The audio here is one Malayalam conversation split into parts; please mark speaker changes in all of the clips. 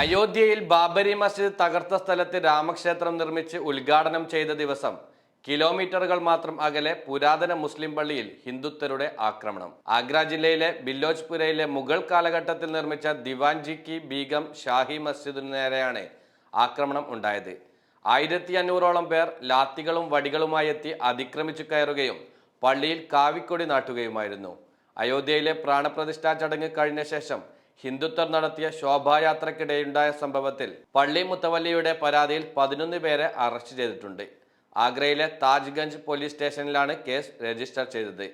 Speaker 1: അയോധ്യയിൽ ബാബരി മസ്ജിദ് തകർത്ത സ്ഥലത്ത് രാമക്ഷേത്രം നിർമ്മിച്ച് ഉദ്ഘാടനം ചെയ്ത ദിവസം കിലോമീറ്ററുകൾ മാത്രം അകലെ പുരാതന മുസ്ലിം പള്ളിയിൽ ഹിന്ദുത്വരുടെ ആക്രമണം. ആഗ്ര ജില്ലയിലെ ബില്ലോജ്പുരയിലെ മുഗൾ കാലഘട്ടത്തിൽ നിർമ്മിച്ച ദിവാൻജി കി ബീഗം ഷാഹി മസ്ജിദിനു നേരെയാണ് ആക്രമണം ഉണ്ടായത്. ആയിരത്തി അഞ്ഞൂറോളം പേർ ലാത്തികളും വടികളുമായി എത്തി അതിക്രമിച്ചു കയറുകയും പള്ളിയിൽ കാവിക്കൊടി നാട്ടുകയുമായിരുന്നു. അയോധ്യയിലെ പ്രാണപ്രതിഷ്ഠാ ചടങ്ങ് കഴിഞ്ഞ ശേഷം ഹിന്ദുത്വർ നടത്തിയ ശോഭായാത്രക്കിടെയുണ്ടായ സംഭവത്തിൽ പള്ളി മുത്തവല്ലിയുടെ പരാതിയിൽ പതിനൊന്ന് പേരെ അറസ്റ്റ് ചെയ്തിട്ടുണ്ട്. ആഗ്രയിലെ താജ്ഗഞ്ച് പോലീസ് സ്റ്റേഷനിലാണ് കേസ് രജിസ്റ്റർ ചെയ്തത്.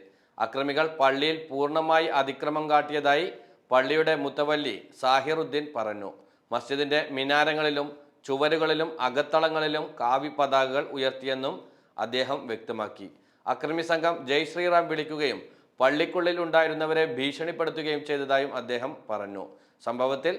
Speaker 1: അക്രമികൾ പള്ളിയിൽ പൂർണമായി അതിക്രമം കാട്ടിയതായി പള്ളിയുടെ മുത്തവല്ലി സാഹിറുദ്ദീൻ പറഞ്ഞു. മസ്ജിദിന്റെ മിനാരങ്ങളിലും ചുവരുകളിലും അകത്തളങ്ങളിലും കാവി പതാകകൾ ഉയർത്തിയെന്നും അദ്ദേഹം വ്യക്തമാക്കി. അക്രമി സംഘം ജയ് ശ്രീറാം വിളിക്കുകയും പള്ളിക്കുള്ളിൽ ഉണ്ടായിരുന്നവരെ ഭീഷണിപ്പെടുത്തുകയും ചെയ്തതായും അദ്ദേഹം പറഞ്ഞു. സംഭവത്തിൽ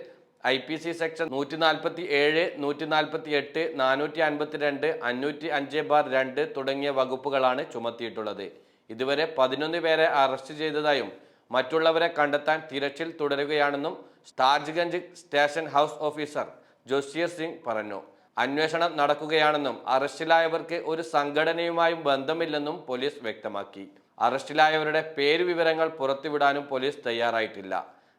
Speaker 1: ഐ പി സി സെക്ഷൻ നൂറ്റി നാൽപ്പത്തി ഏഴ് നൂറ്റി നാൽപ്പത്തി എട്ട് നാനൂറ്റി അൻപത്തി രണ്ട് അഞ്ഞൂറ്റി അഞ്ച് ബാർ രണ്ട് തുടങ്ങിയ വകുപ്പുകളാണ് ചുമത്തിയിട്ടുള്ളത്. ഇതുവരെ പതിനൊന്ന് പേരെ അറസ്റ്റ് ചെയ്തതായും മറ്റുള്ളവരെ കണ്ടെത്താൻ തിരച്ചിൽ തുടരുകയാണെന്നും താജ്ഗഞ്ച് സ്റ്റേഷൻ ഹൗസ് ഓഫീസർ ജോസിയർ സിംഗ് പറഞ്ഞു. അന്വേഷണം നടക്കുകയാണെന്നും അറസ്റ്റിലായവർക്ക് ഒരു സംഘടനയുമായും ബന്ധമില്ലെന്നും പോലീസ് വ്യക്തമാക്കി. അറസ്റ്റിലായവരുടെ പേര് വിവരങ്ങൾ പുറത്തുവിടാനും പോലീസ് തയ്യാറായിട്ടില്ല.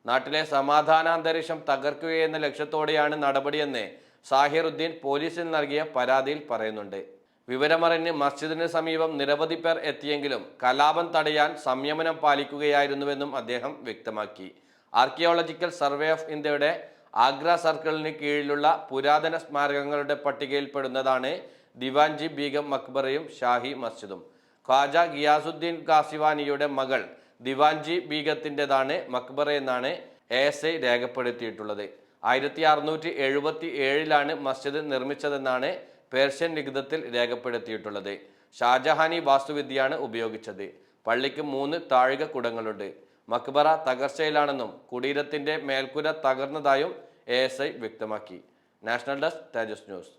Speaker 1: നാട്ടിലെ സമാധാനാന്തരീക്ഷം തകർക്കുകയെന്ന ലക്ഷ്യത്തോടെയാണ് നടപടിയെന്ന് സാഹിറുദ്ദീൻ പോലീസിൽ നൽകിയ പരാതിയിൽ പറയുന്നുണ്ട്. വിവരമറിഞ്ഞ് മസ്ജിദിന് സമീപം നിരവധി പേർ എത്തിയെങ്കിലും കലാപം തടയാൻ സംയമനം പാലിക്കുകയായിരുന്നുവെന്നും അദ്ദേഹം വ്യക്തമാക്കി. ആർക്കിയോളജിക്കൽ സർവേ ഓഫ് ഇന്ത്യയുടെ ആഗ്ര സർക്കിളിന് കീഴിലുള്ള പുരാതന സ്മാരകങ്ങളുടെ പട്ടികയിൽപ്പെടുന്നതാണ് ദിവാൻജി ബീഗം മക്ബറയും ഷാഹി മസ്ജിദും. ഖ്വാജ ഗിയാസുദ്ദീൻ കാസിവാനിയുടെ മകൾ ദിവാൻജി ബീഗത്തിന്റെതാണ് മക്ബറ എന്നാണ് എസ് ഐ രേഖപ്പെടുത്തിയിട്ടുള്ളത്. ആയിരത്തി അറുന്നൂറ്റി എഴുപത്തി ഏഴിലാണ് മസ്ജിദ് നിർമ്മിച്ചതെന്നാണ് പേർഷ്യൻ ലിഖിതത്തിൽ രേഖപ്പെടുത്തിയിട്ടുള്ളത്. ഷാജഹാനി വാസ്തുവിദ്യയാണ് ഉപയോഗിച്ചത്. പള്ളിക്ക് മൂന്ന് താഴിക കുടങ്ങളുണ്ട് മക്ബറ തകർച്ചയിലാണെന്നും കുടീരത്തിന്റെ മേൽക്കുര തകർന്നതായും എ വ്യക്തമാക്കി. National desk Thejas news.